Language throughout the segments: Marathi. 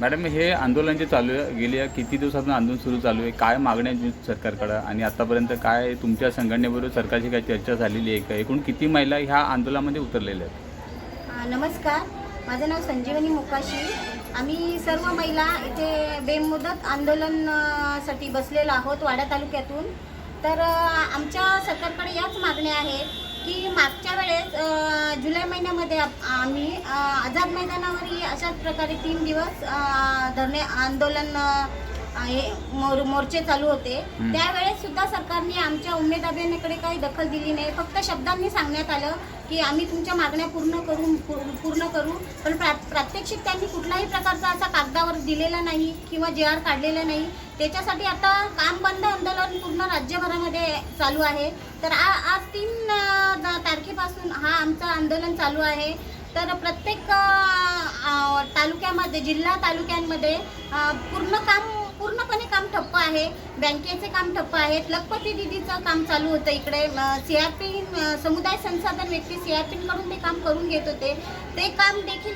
मॅडम हे आंदोलन जे चालू आहे गेल्या किती दिवसातून आंदोलन सुरू चालू आहे? काय मागण्या सरकारकडं? आणि आतापर्यंत काय तुमच्या संघटनेबरोबर सरकारची काय चर्चा झालेली आहे का? एकूण किती महिला ह्या आंदोलनामध्ये उतरलेल्या आहेत? नमस्कार. माझं नाव संजीवनी मुकाशी. आम्ही सर्व महिला इथे बेमुदत आंदोलनासाठी बसलेलो आहोत वाडा तालुक्यातून. तर आमच्या सरकारकडे याच मागण्या आहेत. की मागच्या वेळेस जुलै महिन्यामध्ये आप- आम्ही आझाद मैदानावरही अशाच प्रकारे तीन दिवस धरणे आंदोलन हे मोर मोर्चे चालू होते. त्यावेळेस सुद्धा सरकारने आमच्या उमेद अभियानाकडे काही दखल दिली नाही. फक्त शब्दांनी सांगण्यात आलं की आम्ही तुमच्या मागण्या पूर्ण करू पूर्ण करू. पण प्रा प्रात्यक्षिक त्यांनी कुठल्याही प्रकारचा असा कागदावर दिलेला नाही किंवा जे आर काढलेला नाही. त्याच्यासाठी आता काम बंद आंदोलन पूर्ण राज्यभरामध्ये चालू आहे. तर आ आज तीन तारखेपासून हा आमचं आंदोलन चालू आहे. तर प्रत्येक तालुक्यामध्ये जिल्हा तालुक्यांमध्ये पूर्ण काम पूर्णपणे काम ठप्प आहे. बँकेचे काम ठप्प आहेत. लखपती दिदीचं काम चालू होतं इकडे. सी आर पी समुदाय संसाधन व्यक्ती सी आर पीकडून ते काम करून घेत होते. ते काम देखील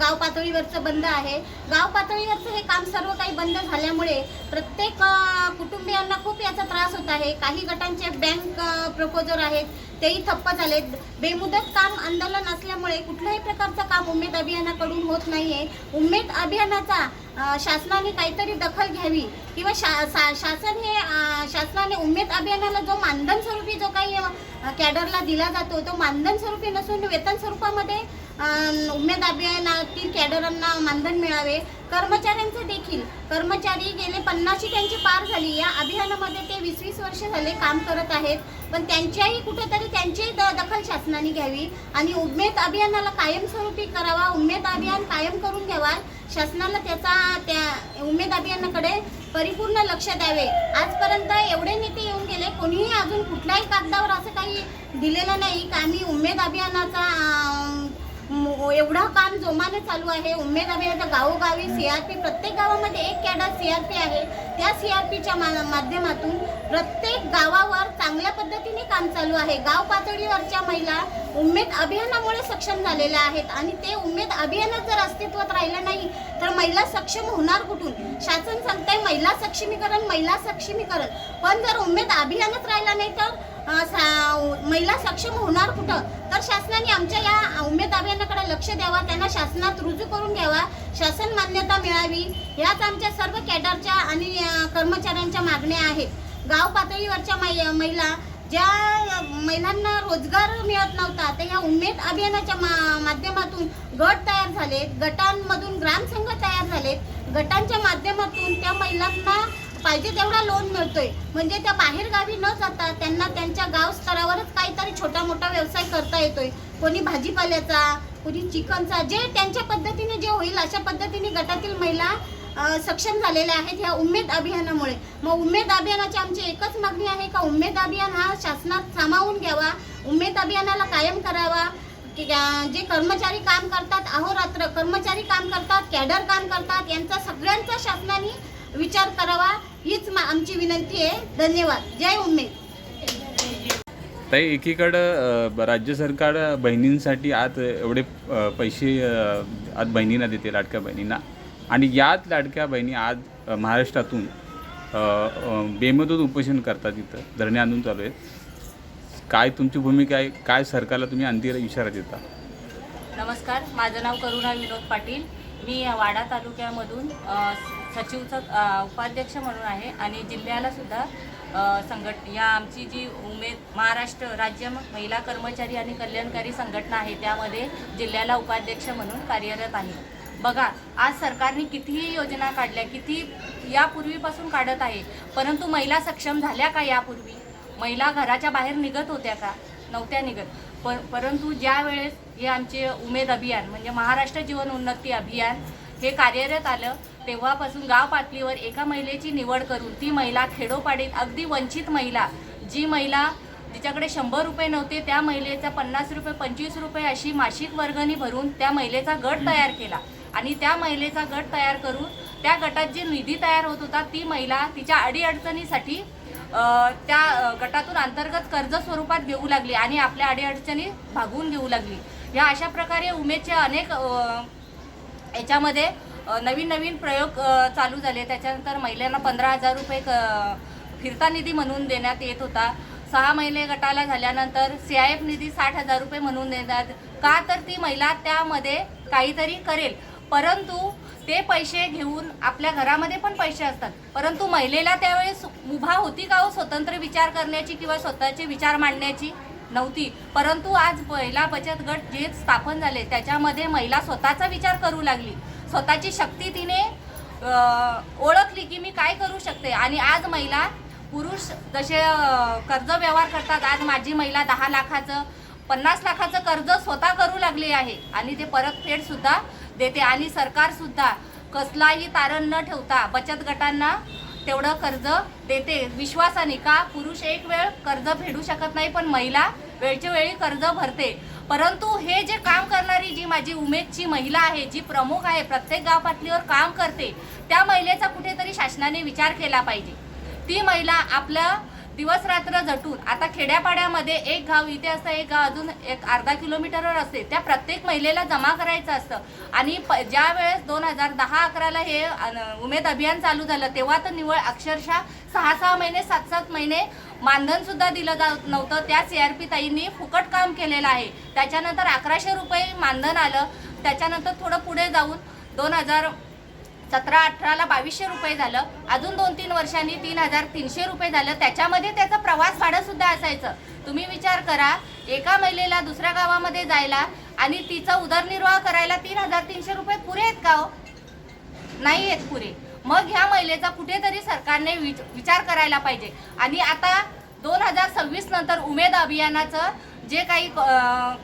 गाव पातळीवरचं बंद आहे. गाव पातळीवरचं हे काम सर्व काही बंद झाल्यामुळे प्रत्येक कुटुंबियांना याचा त्रास होत आहे. काही गटांचे बँक प्रपोजर आहेत. तेही ठप्प झालेत. बेमुदत काम आंदोलन असल्यामुळे कुठल्याही प्रकारचं काम उमेद अभियानाकडून होत नाही आहे उमेद अभियानाचा शासनाने काहीतरी दखल घ्यावी किंवा शा शा- शासन हे शासनाने उमेद अभियानाला जो मानधन स्वरूपी जो काही कॅडरला दिला जातो तो मानधन स्वरूपी नसून वेतन स्वरूपामध्ये उमेद अभियानातील कॅडरांना मानधन मिळावे. कर्मचाऱ्यांचे देखील. कर्मचारी गेले पन्नाशी त्यांची पार झाली. या अभियानामध्ये ते वीस वीस वर्ष झाले काम करत आहेत. पण त्यांच्याही कुठेतरी त्यांचीही द- दखल शासनाने घ्यावी आणि उमेद अभियानाला कायमस्वरूपी करावा. उमेद अभियान कायम करून घ्यावा. शासनाला त्याचा त्या उमेद अभियानाकडे परिपूर्ण लक्ष द्यावे. आजपर्यंत एवढे नेते येऊन गेले. कोणीही अजून कुठल्याही कागदावर असं काही दिलेलं नाही का आम्ही उमेद अभियानाचा एवढं काम जोमाने चालू आहे. उमेद अभियान गावोगावी सीआरपी प्रत्येक गावामध्ये एक कॅडर सीआरपी आहे. त्या सीआरपीच्या माध्यमातून प्रत्येक गावावर चांगल्या पद्धतीने काम चालू आहे. गाव पातळीवरच्या महिला उमेद अभियानामुळे सक्षम झालेल्या आहेत आणि ते उमेद अभियानात जर अस्तित्वात राहिलं नाही तर महिला सक्षम होणार कुठून? शासन सांगतंय महिला सक्षमीकरण महिला सक्षमीकरण. पण जर उमेद अभियानात राहिला नाही तर सा- महिला सक्षम होणार कुठं? तर शासनाने आमच्या या दाव्यांकडे अभियानाकडे लक्ष द्यावा त्यांना शासनात रुजू करून घ्यावा शासन मान्यता मिळावी ह्याच आमच्या सर्व कॅडरच्या आणि कर्मचाऱ्यांच्या मागण्या आहेत. गाव पातळीवरच्या मै- महिला ज्या महिलांना रोजगार मिळत नव्हता तर या उमेद अभियानाच्या मा- माध्यमातून गट तयार झालेत गटांमधून ग्रामसंघ तयार झालेत. गटांच्या माध्यमातून त्या महिलांना पाहिजे तेवढा लोन मिळतोय. म्हणजे त्या बाहेर गावी न जाता त्यांना त्यांच्या गाव स्तरावरच काहीतरी छोटा मोठा व्यवसाय करता येतोय. कोणी भाजीपाल्याचा कोणी चिकनचा जे त्यांच्या पद्धतीने जे होईल अशा पद्धतीने गटातील महिला सक्षम झालेल्या आहेत ह्या उमेद अभियानामुळे. मग उमेद अभियानाची आमची एकच मागणी आहे का? उमेद अभियान हा शासनात सामावून घ्यावा. उमेद अभियानाला कायम करावा. जे कर्मचारी काम करतात अहोरात्र कर्मचारी काम करतात कॅडर काम करतात यांचा सगळ्यांचा शासनाने विचार करावा. हीच मा- आमची विनंती आहे. धन्यवाद. जय उमेद. ताई एकीकडं राज्य सरकार बहिणींसाठी आज एवढे पैसे आत आज बहिणींना देते लाडक्या बहिणींना. आणि याच लाडक्या बहिणी आज महाराष्ट्रातून अ, बेमुदत उपोषण करतात इथं. धरणे आणून चालू आहे काय तुमची भूमिका आहे? काय सरकारला तुम्ही अंतिम इशारा देता? नमस्कार. माझं नाव करुणा विनोद पाटील. मी वाडा तालुक्यामधून सचिवचं उपाध्यक्ष म्हणून आहे आणि जिल्ह्याला सुद्धा संघट या आमची जी उमेद महाराष्ट्र राज्य महिला कर्मचारी आणि कल्याणकारी संघटना आहे त्यामध्ये जिल्ह्याला उपाध्यक्ष म्हणून कार्यरत आहे. बघा आज सरकारने कितीही योजना काढल्या किती यापूर्वीपासून काढत आहे परंतु महिला सक्षम झाल्या का यापूर्वी? महिला घराच्या बाहेर निघत होत्या का? नव्हत्या निघत. पर परंतु ज्या वेळेस हे आमचे उमेद अभियान म्हणजे महाराष्ट्र जीवन उन्नती अभियान हे कार्यरत आलं तेव्हापासून गाव पातळीवर एका महिलेची निवड करून ती महिला खेडोपाडीत अगदी वंचित महिला जी महिला जिच्याकडे शंभर रुपये नव्हते त्या महिलेचा पन्नास रुपये पंचवीस रुपये अशी मासिक वर्गणी भरून त्या महिलेचा गट तयार केला. आणि त्या महिलेचा गट तयार करून त्या गटात जे निधी तयार होत होता ती महिला तिच्या अडीअडचणीसाठी त्या गटातून अंतर्गत कर्ज स्वरूपात घेऊ लागली आणि आपल्या अडीअडचणी भागवून घेऊ लागली. या अशा प्रकारे उमेदचे अनेक याच्यामध्ये नवीन नवीन प्रयोग चालू झाले. त्याच्यानंतर महिलांना पंधरा हजार रुपये क- फिरता निधी म्हणून देण्यात येत होता. सहा महिने गटाला झाल्यानंतर सी आय एफ निधी साठ हजार रुपये म्हणून देण्यात का तर ती महिला त्यामध्ये काहीतरी करेल. परंतु ते पैसे घेऊन आपल्या घरामध्ये पण पैसे असतात. परंतु महिलेला त्यावेळेस मुभा होती का हो? स्वतंत्र विचार करण्याची किंवा स्वतःचे विचार मांडण्याची? नव्हती. परंतु आज महिला बचत गट जे स्थापन झाले त्याच्यामध्ये महिला स्वतःचा विचार करू लागली. स्वतःची शक्ती तिने ओळखली की मी काय करू शकते? आणि आज महिला पुरुष जसे कर्ज व्यवहार करतात आज माझी महिला दहा लाखाचं पन्नास लाखाचं कर्ज स्वतः करू लागली आहे. आणि ते परतफेडसुद्धा देते. आणि सरकारसुद्धा कसलाही तारण न ठेवता बचत गटांना तेवढं कर्ज देते. विश्वासाने का? पुरुष एक वेळ कर्ज फेडू शकत नाही पण महिला वेळच्या वेळी कर्ज भरते. परंतु हे जे काम करणारी जी माझी उमेदची महिला आहे जी प्रमुख आहे प्रत्येक गाव पातळीवर काम करते त्या महिलेचा कुठेतरी शासनाने विचार केला पाहिजे. ती महिला आपलं दिवस रात्र झटून आता खेड्यापाड्यामध्ये एक गाव इथे असतं एक गाव अजून एक अर्धा किलोमीटरवर असते. त्या प्रत्येक महिलेला जमा करायचं असतं. आणि प ज्या वेळेस दोन हजार दहा अकराला हे उमेद अभियान चालू झालं तेव्हा तर निवळ अक्षरशः सहा सहा महिने सात सात महिने मानधन सुद्धा दिलं जात नव्हतं. त्या सी आर पी ताईंनी फुकट काम केलेलं आहे. त्याच्यानंतर अकराशे रुपये मानधन आलं. त्याच्यानंतर थोडं पुढे जाऊन दोन हजार सतरा अठराला बावीसशे रुपये झालं. अजून दोन तीन वर्षांनी तीन हजार तीनशे रुपये झालं. त्याच्यामध्ये त्याचं प्रवास भाडं सुद्धा असायचं. तुम्ही विचार करा एका महिलेला दुसऱ्या गावामध्ये जायला आणि तिचा उदरनिर्वाह करायला तीन हजार तीनशे रुपये पुरे आहेत का हो? नाही आहेत पुरे. मग ह्या महिलेचा कुठेतरी सरकारने विच- विचार करायला पाहिजे. आणि आता दोन हजार सव्वीस नंतर उमेद अभियानाचं जे काही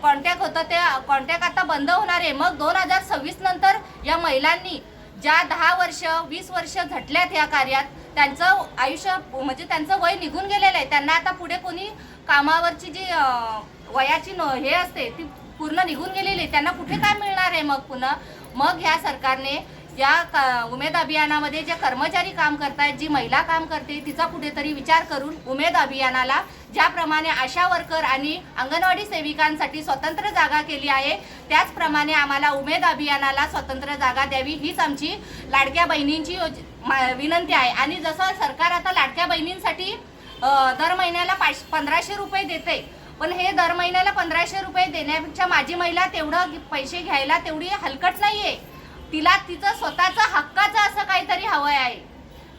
कॉन्टॅक्ट होतं ते कॉन्टॅक्ट आता बंद होणार आहे. मग दोन हजार सव्वीस नंतर या महिलांनी ज्या दहा वर्ष वीस वर्ष झटल्यात या कार्यात त्यांचं आयुष्य म्हणजे त्यांचं वय निघून गेलेलं आहे त्यांना आता पुढे कोणी कामावरची जी वयाची न हे असते ती पूर्ण निघून गेलेली आहे. त्यांना कुठे काय मिळणार आहे मग पुन्हा मग ह्या सरकारने या क- उमेद अभियानामध्ये जे कर्मचारी काम करतायत जी महिला काम करते तिचा कुठेतरी विचार करून उमेद अभियानाला ज्याप्रमाणे आशा वर्कर आणि अंगणवाडी सेविकांसाठी स्वतंत्र जागा केली आहे त्याचप्रमाणे आम्हाला उमेद अभियानाला स्वतंत्र जागा द्यावी हीच आमची लाडक्या बहिणींची योज मा- विनंती आहे. आणि जसं सरकार आता लाडक्या बहिणींसाठी दर महिन्याला पाच पंधराशे रुपये देते पण हे दर महिन्याला पंधराशे रुपये देण्यापेक्षा माझी महिला तेवढं पैसे घ्यायला तेवढी हलकट नाही आहे तिला तिचं स्वतःचं हक्काचं असं काहीतरी हवं आहे.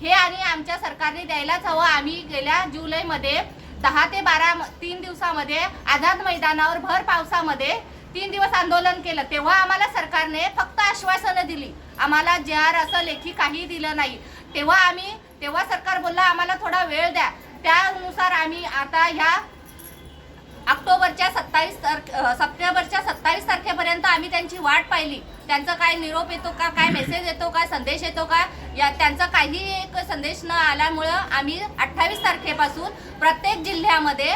हे आणि आमच्या सरकारने द्यायलाच हवं. आम्ही गेल्या जुलैमध्ये दहा ते बारा तीन दिवसामध्ये आझाद मैदानावर भर पावसामध्ये तीन दिवस आंदोलन केलं. तेव्हा आम्हाला सरकारने फक्त आश्वासनं दिली. आम्हाला जे आर असं लेखी काही दिलं नाही. तेव्हा आम्ही तेव्हा सरकार बोलला आम्हाला थोडा वेळ द्या. त्यानुसार आम्ही आता ह्या ऑक्टोबरच्या सत्तावीस तारखे सप्टेंबरच्या सत्तावीस तारखेपर्यंत आम्ही त्यांची वाट पाहिली. त्यांचा काय निरोप येतो का काय मेसेज येतो का संदेश येतो का या त्यांचा काही एक संदेश न आल्यामुळं आम्ही अठ्ठावीस तारखेपासून प्रत्येक जिल्ह्यामध्ये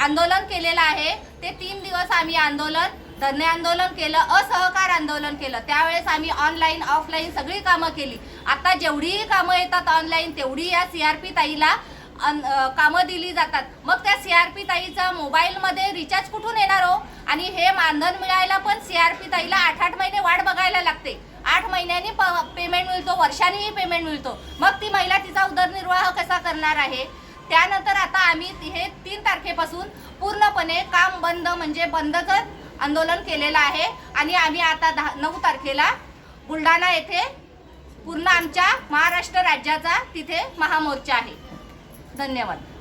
आंदोलन केलेलं आहे. ते तीन दिवस आम्ही आंदोलन धरणे आंदोलन केलं असहकार आंदोलन केलं. त्यावेळेस आम्ही ऑनलाईन ऑफलाईन सगळी कामं केली. आता जेवढीही कामं येतात ऑनलाईन तेवढी या सी आर पी ताईला कामं दिली जातात. मग त्या सी आर पी ताईचा मोबाईलमध्ये रिचार्ज कुठून येणार हो? आणि हे मानधन मिळायला पण सी आर पी ताईला आठ आठ महिने वाट बघायला लागते. आठ महिन्यांनी पेमेंट मिळतो वर्षांनीही पेमेंट मिळतो. मग ती महिला तिचा उदरनिर्वाह कसा करणार आहे? त्यानंतर आता आम्ही हे तीन तारखेपासून पूर्णपणे काम बंद म्हणजे बंदच आंदोलन केलेलं आहे. आणि आम्ही आता दहा नऊ तारखेला बुलढाणा येथे पूर्ण आमच्या महाराष्ट्र राज्याचा तिथे महामोर्चा आहे. धन्यवाद.